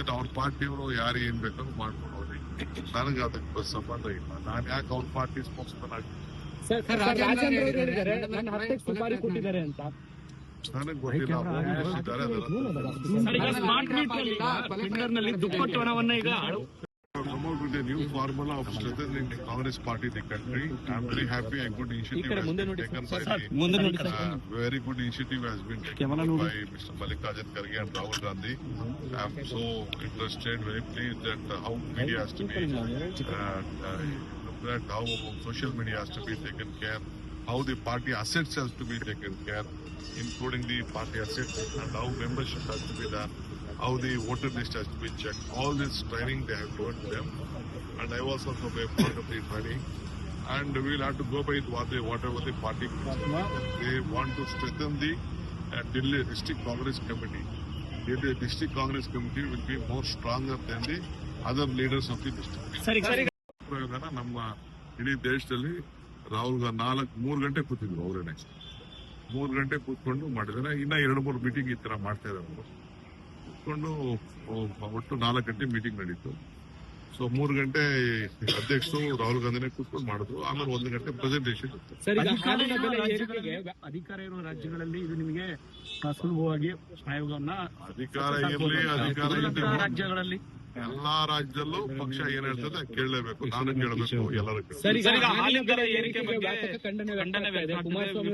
Election ಅವ್ರ ಪಾರ್ಟಿಯವರು ಯಾರು ಏನ್ ಬೇಕಾದ್ರೂ ಮಾಡ್ಕೊಂಡು ಹೋಗಿ ನನಗೆ ಅದಕ್ಕೆ ಸಂಬಂಧ ಇಲ್ಲ. ನಾನು ಯಾಕೆ ಅವ್ರ ಪಾರ್ಟಿ ಸ್ಪೋಕ್ಸ್ಮನ್ ಆಗಿ ಸರ್ ಸರ್, ಅವರು ನನ್ನ ಹತ್ಯೆಗೆ ಸುಪಾರಿ ಕೊಟ್ಟಿದ್ದಾರೆ ಅಂತ. ನನಗೆ ಗೊತ್ತಿಲ್ಲ ಸ್ಮಾರ್ಟ್ ಮೀಟರ್ ಟೆಂಡರ್ನಲ್ಲಿ ದುಪ್ಪಟ್ಟು ಹಣವನ್ನ ಈಗ come out with a new formula of strengthening the Congress party in the country. I'm very happy a good initiative has been taken by the, uh, very good initiative has been taken by Mr. Mallikarjun Kharge and Rahul Gandhi. I'm so interested, very pleased that uh, how media has to be, uh, uh, how social media has to be taken care, how the party assets has to be taken care, including the party assets and how membership has to be done, how the water list has been be checked. All this training they have given to them, and I was also a part of the training. And we will have to go by what they, whatever the party they want to strengthen the uh, Delhi District Congress Committee. The District Congress Committee will be more stronger than the other leaders of the district. Sorry, sorry. ಪ್ರಯೋಗನ ನಮ್ಮ ಇಡೀ ದೇಶದಲ್ಲಿ ರಾಹುಲ್ ಗಾಂಧಿ ನಾಲ್ಕು ಮೂರು ಗಂಟೆ ಕೂತಿದ್ರು ಅವರೇನೆ ಮೂರು ಗಂಟೆ ಕೂತ್ಕೊಂಡು ಮಾಡಿದ್ದಾರೆ ಇನ್ನ ಎರಡು ಮೂರು ಮೀಟಿಂಗ್ ಈ ತರ ಮಾಡ್ತಾ ಇದ್ದಾರೆ ಅವರು ಕೂತ್ಕೊಂಡು ಒಟ್ಟು ನಾಲ್ಕು ಗಂಟೆ ಮೀಟಿಂಗ್ ನಡೀತು. ಸೊ ಮೂರು ಗಂಟೆ ಅಧ್ಯಕ್ಷರು ರಾಹುಲ್ ಗಾಂಧಿನೇ ಕೂತ್ಕೊಂಡು ಮಾಡಿದ್ರು. ಆಮೇಲೆ ಒಂದು ಗಂಟೆ ಪ್ರೆಸೆಂಟೇಷನ್ ಸರ್ ಈಗ ಅಧಿಕಾರ ಇರುವ ರಾಜ್ಯಗಳಲ್ಲಿ ಇದು ನಿಮಗೆ ಸುಲಭವಾಗಿ ಆಯೋಗವನ್ನ ಅಧಿಕಾರ ಇರಲಿ ಅಧಿಕಾರ ರಾಜ್ಯಗಳಲ್ಲಿ ಎಲ್ಲಾ ರಾಜ್ಯದಲ್ಲೂ ಪಕ್ಷ ಏನ್ ಹೇಳ್ತದೆ ಕೇಳಲೇಬೇಕು ನಾನು ಕೇಳಬೇಕು ಎಲ್ಲರೂ ಖಂಡನೆ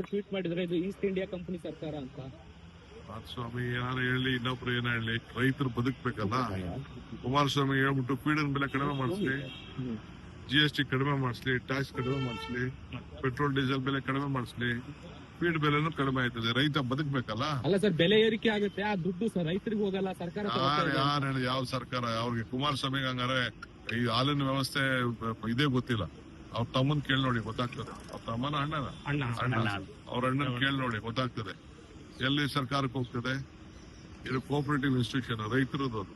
ಟ್ವೀಟ್ ಮಾಡಿದ್ರೆ ಇದು ಈಸ್ಟ್ ಇಂಡಿಯಾ ಕಂಪನಿ ಸರ್ಕಾರ ಅಂತ. ಸ್ವಾಮಿ ಏನಾರು ಹೇಳಿ ಇನ್ನೊಬ್ರು ಏನ ಹೇಳಿ ರೈತರು ಬದುಕ್ಬೇಕಲ್ಲ? ಕುಮಾರಸ್ವಾಮಿ ಹೇಳ್ಬಿಟ್ಟು ಪೀಡನ್ ಬೆಲೆ ಕಡಿಮೆ ಮಾಡಿಸ್ಲಿ ಜಿ ಎಸ್ ಟಿ ಕಡಿಮೆ ಮಾಡಿಸ್ಲಿ ಟ್ಯಾಕ್ಸ್ ಕಡಿಮೆ ಮಾಡಿಸ್ಲಿ ಪೆಟ್ರೋಲ್ ಡೀಸೆಲ್ ಬೆಲೆ ಕಡಿಮೆ ಮಾಡಿಸ್ಲಿ ಫೀಡ್ ಬೆಲೆನೂ ಕಡಿಮೆ ಆಯ್ತದೆ. ರೈತ ಬದುಕ್ಬೇಕಲ್ಲ? ಅಲ್ಲ ಸರ್ ಬೆಲೆ ಏರಿಕೆ ಆಗುತ್ತೆ. ಆ ದುಡ್ಡು ಸರ್ ರೈತರಿಗೆ ಹೋಗಲ್ಲ ಸರ್ಕಾರ ಯಾರು ಹೇಳಿ ಯಾವ ಸರ್ಕಾರ? ಅವ್ರಿಗೆ ಕುಮಾರಸ್ವಾಮಿಗೆ ಹಂಗಾರೆ ಈ ಹಾಲಿನ ವ್ಯವಸ್ಥೆ ಇದೇ ಗೊತ್ತಿಲ್ಲ. ಅವ್ರ ತಮ್ಮನ್ ಕೇಳಿ ನೋಡಿ ಗೊತ್ತಾಗ್ತದೆ. ಅವ್ರ ತಮ್ಮನ ಅಣ್ಣನ. ಅಣ್ಣ ಅಣ್ಣ. ಅವ್ರ ಅಣ್ಣನ ಕೇಳಿ ನೋಡಿ ಗೊತ್ತಾಗ್ತದೆ. ಎಲ್ಲಿ ಸರ್ಕಾರಕ್ಕೆ ಹೋಗ್ತದೆ? ಇದು ಕೋಪರೇಟಿವ್ ಇನ್ಸ್ಟಿಟ್ಯೂಷನ್ ರೈತರದ್ದು ಅದು.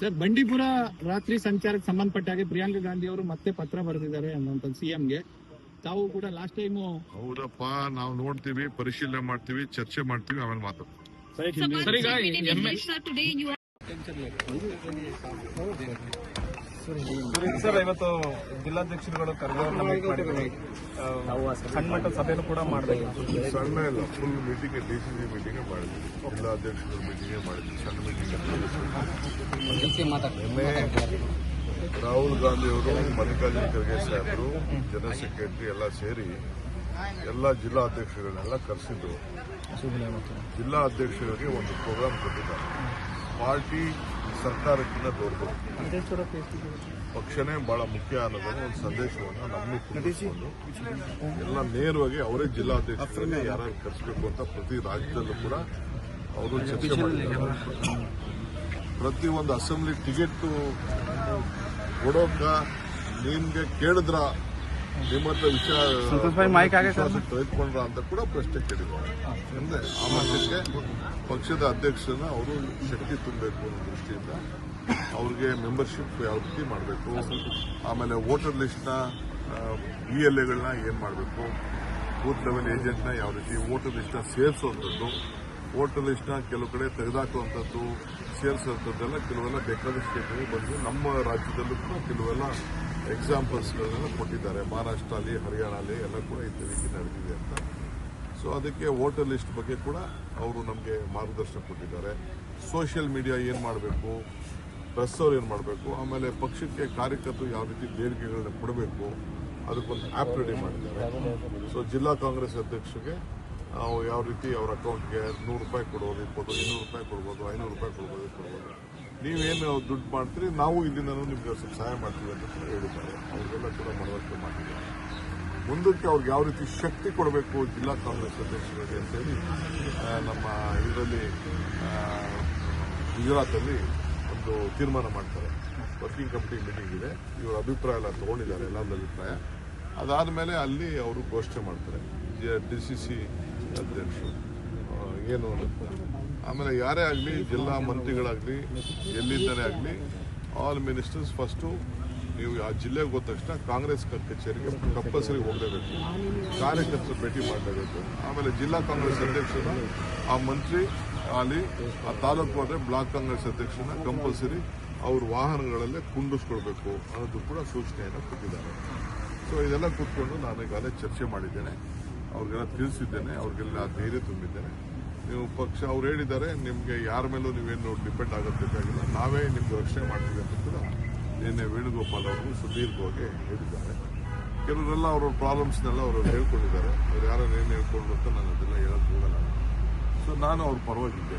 ಸರ್ ಬಂಡೀಪುರ ರಾತ್ರಿ ಸಂಚಾರಕ್ಕೆ ಸಂಬಂಧಪಟ್ಟ ಹಾಗೆ ಪ್ರಿಯಾಂಕಾ ಗಾಂಧಿ ಅವರು ಮತ್ತೆ ಪತ್ರ ಬರೆದಿದ್ದಾರೆ ಸಿಎಂ ಸಿಎಂಗೆ ತಾವು ಕೂಡ ಲಾಸ್ಟ್ ಟೈಮು ಹೌದಪ್ಪ ನಾವು ನೋಡ್ತೀವಿ ಪರಿಶೀಲನೆ ಮಾಡ್ತೀವಿ ಚರ್ಚೆ ಮಾಡ್ತೀವಿ ಆಮೇಲೆ ಮಾತಾಡ್ತೀವಿ. ಸರ್ ಇವತ್ತು ಜಿಲ್ಲಾಧ್ಯಕ್ಷರುಗಳು ಆ, ಸಣ್ಣ ಮಟ್ಟದ ಸಭೆನೂ ಕೂಡ ಮಾಡಬೇಕು. ಸಣ್ಣ ಇಲ್ಲ full meeting D C C meeting ಮಾಡಿದ್ವಿ. ಜಿಲ್ಲಾಧ್ಯಕ್ಷರ ಮೀಟಿಂಗ್ ಮಾಡಿದ್ವಿ ಸಣ್ಣ ಮೀಟಿಂಗ್ ರಾಹುಲ್ ಗಾಂಧಿ ಅವರು ಮಲ್ಲಿಕಾರ್ಜುನ ಖರ್ಗೆ ಸಾಹೇಬರು ಜನರಲ್ ಸೆಕ್ರೆಟರಿ ಎಲ್ಲ ಸೇರಿ ಎಲ್ಲ ಜಿಲ್ಲಾ ಅಧ್ಯಕ್ಷಗಳನ್ನೆಲ್ಲ ಕರೆಸಿದ್ರು. ಜಿಲ್ಲಾ ಅಧ್ಯಕ್ಷರಿಗೆ ಒಂದು ಪ್ರೋಗ್ರಾಮ್ ಕೊಟ್ಟಿದ್ದಾರೆ. ಪಾರ್ಟಿ ಸರ್ಕಾರಕ್ಕಿಂತ ದೊಡ್ಡದು ಪಕ್ಷನೇ ಬಹಳ ಮುಖ್ಯ ಅನ್ನೋದು ಒಂದು ಸಂದೇಶವನ್ನು ನಮ್ಮ ತಿಳಿಸಿಕೊಂಡು ಎಲ್ಲ ನೇರವಾಗಿ ಅವರೇ ಜಿಲ್ಲಾಧ್ಯಕ್ಷರನ್ನೇ ಯಾರು ಕರೆಸಬೇಕು ಅಂತ ಪ್ರತಿ ರಾಜ್ಯದಲ್ಲೂ ಕೂಡ ಅವರು ಚರ್ಚೆ ಮಾಡಿದ್ದಾರೆ ಪ್ರತಿ ಒಂದು ಅಸೆಂಬ್ಲಿ ಟಿಕೆಟ್ ಕೊಡೋಕ ನಿಮ್ಗೆ ಕೇಳಿದ್ರ ನಿಮ್ಮ ವಿಶ್ವಾಸ ತೆಗೆದುಕೊಂಡ್ರ ಅಂತ ಕೂಡ ಪ್ರಶ್ನೆ ಕೇಳಿದ್ದಾರೆ ಆ ಮಟ್ಟಕ್ಕೆ ಪಕ್ಷದ ಅಧ್ಯಕ್ಷರನ್ನ ಅವರು ಶಕ್ತಿ ತುಂಬಬೇಕು ಅನ್ನೋ ದೃಷ್ಟಿಯಿಂದ ಅವ್ರಿಗೆ ಮೆಂಬರ್ಶಿಪ್ ಯಾವ ರೀತಿ ಮಾಡಬೇಕು ಆಮೇಲೆ ವೋಟರ್ ಲಿಸ್ಟ್ನ ಇ ಎಲ್ ಎಗಳನ್ನ ಏನ್ ಮಾಡಬೇಕು ಬೂತ್ ಲೆವೆಲ್ ಏಜೆಂಟ್ನ ಯಾವ ರೀತಿ ವೋಟರ್ ಲಿಸ್ಟ್ನ ಸೇರಿಸುವಂಥದ್ದು ವೋಟರ್ ಲಿಸ್ಟ್ನ ಕೆಲವು ಕಡೆ ತೆಗೆದಾಕುವಂಥದ್ದು ಸೇರಿಸುವಂಥದ್ದೆಲ್ಲ ಕೆಲವೆಲ್ಲ ಬೇಕಾದಷ್ಟು ಬಂದು ನಮ್ಮ ರಾಜ್ಯದಲ್ಲೂ ಕೂಡ ಕೆಲವೆಲ್ಲ ಎಕ್ಸಾಂಪಲ್ಸ್ಗಳನ್ನೆಲ್ಲ ಕೊಟ್ಟಿದ್ದಾರೆ. ಮಹಾರಾಷ್ಟ್ರ ಅಲ್ಲಿ ಹರಿಯಾಣ ಅಲ್ಲಿ ಎಲ್ಲ ಕೂಡ ಈ ರೀತಿ ನಡೆದಿದೆ ಅಂತ. ಸೊ ಅದಕ್ಕೆ ವೋಟರ್ ಲಿಸ್ಟ್ ಬಗ್ಗೆ ಕೂಡ ಅವರು ನಮಗೆ ಮಾರ್ಗದರ್ಶನ ಕೊಟ್ಟಿದ್ದಾರೆ. ಸೋಷಿಯಲ್ ಮೀಡಿಯಾ ಏನು ಮಾಡಬೇಕು? ಪ್ರೆಸ್ ಅವ್ರು ಏನು ಮಾಡಬೇಕು? ಆಮೇಲೆ ಪಕ್ಷಕ್ಕೆ ಕಾರ್ಯಕರ್ತರು ಯಾವ ರೀತಿ ಬೇಡಿಕೆಗಳನ್ನ ಕೊಡಬೇಕು? ಅದಕ್ಕೊಂದು ಆ್ಯಪ್ ರೆಡಿ ಮಾಡಿದ್ದಾರೆ. ಸೊ ಜಿಲ್ಲಾ ಕಾಂಗ್ರೆಸ್ ಅಧ್ಯಕ್ಷರಿಗೆ ಯಾವ ರೀತಿ ಅವ್ರ ಅಕೌಂಟ್ಗೆ ನೂರು ರೂಪಾಯಿ ಕೊಡ್ಬೋದು ಇಪ್ಪತ್ತು, ಇನ್ನೂರು ರೂಪಾಯಿ ಕೊಡ್ಬೋದು, ಐನೂರು ರೂಪಾಯಿ ಕೊಡ್ಬೋದು ಕೊಡ್ಬೋದು. ನೀವೇನು ದುಡ್ಡು ಮಾಡ್ತೀರಿ, ನಾವು ಇಲ್ಲಿಂದನೂ ನಿಮಗೆ ಸ್ವಲ್ಪ ಸಹಾಯ ಮಾಡ್ತೀವಿ ಅಂತ ಹೇಳಿದ್ದಾರೆ. ಅವರೆಲ್ಲ ಕೂಡ ಮನವರಿಕೆ ಮಾಡಿದ್ದಾರೆ. ಮುಂದಕ್ಕೆ ಅವ್ರಿಗೆ ಯಾವ ರೀತಿ ಶಕ್ತಿ ಕೊಡಬೇಕು ಜಿಲ್ಲಾ ಕಾಂಗ್ರೆಸ್ ಅಧ್ಯಕ್ಷರಿಗೆ ಅಂತೇಳಿ ಹೇಳಿ ನಮ್ಮ ಇದರಲ್ಲಿ ಗುಜರಾತಲ್ಲಿ ಒಂದು ತೀರ್ಮಾನ ಮಾಡ್ತಾರೆ. ವರ್ಕಿಂಗ್ ಕಮಿಟಿ ಮೀಟಿಂಗ್ ಇದೆ. ಇವರ ಅಭಿಪ್ರಾಯ ಎಲ್ಲ ತಗೊಂಡಿದ್ದಾರೆ ಎಲ್ಲರ ಅಭಿಪ್ರಾಯ. ಅದಾದಮೇಲೆ ಅಲ್ಲಿ ಅವರು ಘೋಷಣೆ ಮಾಡ್ತಾರೆ. ಡಿ ಸಿ ಸಿ ಅಧ್ಯಕ್ಷರು ಏನು ಆಮೇಲೆ ಯಾರೇ ಆಗಲಿ, ಜಿಲ್ಲಾ ಮಂತ್ರಿಗಳಾಗಲಿ ಎಲ್ಲಿಂದಲೇ ಆಗಲಿ ಆಲ್ ಮಿನಿಸ್ಟರ್ಸ್ ಫಸ್ಟು ನೀವು ಆ ಜಿಲ್ಲೆಗೆ ಹೋದ ತಕ್ಷಣ ಕಾಂಗ್ರೆಸ್ ಕಚೇರಿಗೆ ಕಂಪಲ್ಸರಿ ಹೋಗಲೇಬೇಕು. ಕಾರ್ಯಕರ್ತರು ಭೇಟಿ ಮಾಡಲೇಬೇಕು. ಆಮೇಲೆ ಜಿಲ್ಲಾ ಕಾಂಗ್ರೆಸ್ ಅಧ್ಯಕ್ಷನ ಆ ಮಂತ್ರಿ ಅಲ್ಲಿ ಆ ತಾಲೂಕು ಹೋದರೆ ಬ್ಲಾಕ್ ಕಾಂಗ್ರೆಸ್ ಅಧ್ಯಕ್ಷನ ಕಂಪಲ್ಸರಿ ಅವ್ರ ವಾಹನಗಳಲ್ಲೇ ಕುಂಡಿಸ್ಕೊಳ್ಬೇಕು ಅನ್ನೋದು ಕೂಡ ಸೂಚನೆಯನ್ನು ಕೊಟ್ಟಿದ್ದಾರೆ. ಸೊ ಇದೆಲ್ಲ ಕೂತ್ಕೊಂಡು ನಾನು ಈಗಾಗಲೇ ಚರ್ಚೆ ಮಾಡಿದ್ದೇನೆ. ಅವ್ರಿಗೆಲ್ಲ ತಿಳಿಸಿದ್ದೇನೆ. ಅವ್ರಿಗೆಲ್ಲ ಧೈರ್ಯ ತುಂಬಿದ್ದೇನೆ. ನೀವು ಪಕ್ಷ ಅವ್ರು ಹೇಳಿದ್ದಾರೆ ನಿಮಗೆ ಯಾರ ಮೇಲೂ ನೀವೇನು ಡಿಪೆಂಡ್ ಆಗೋದು ಬೇಕಾಗಿಲ್ಲ ನಾವೇ ನಿಮ್ಗೆ ರಕ್ಷಣೆ ಮಾಡ್ತೀವಿ ಅಂತ ಕೂಡ ನಿನ್ನೆ ವೇಣುಗೋಪಾಲ್ ಅವರು ಸುದೀರ್ಘವಾಗಿ ಹೇಳಿದ್ದಾರೆ ಕೆಲವರೆಲ್ಲ ಅವರ ಪ್ರಾಬ್ಲಮ್ಸ್ನೆಲ್ಲ ಅವರು ಹೇಳ್ಕೊಂಡಿದ್ದಾರೆ ಅವ್ರು ಯಾರು ಏನು ಹೇಳ್ಕೊಂಡು ಅಂತ ನಾನು ಅದೆಲ್ಲ ಹೇಳಕ್ ಹೋಗಲ್ಲ ಸೊ ನಾನು ಅವ್ರ ಪರವಾಗಿದ್ದೆ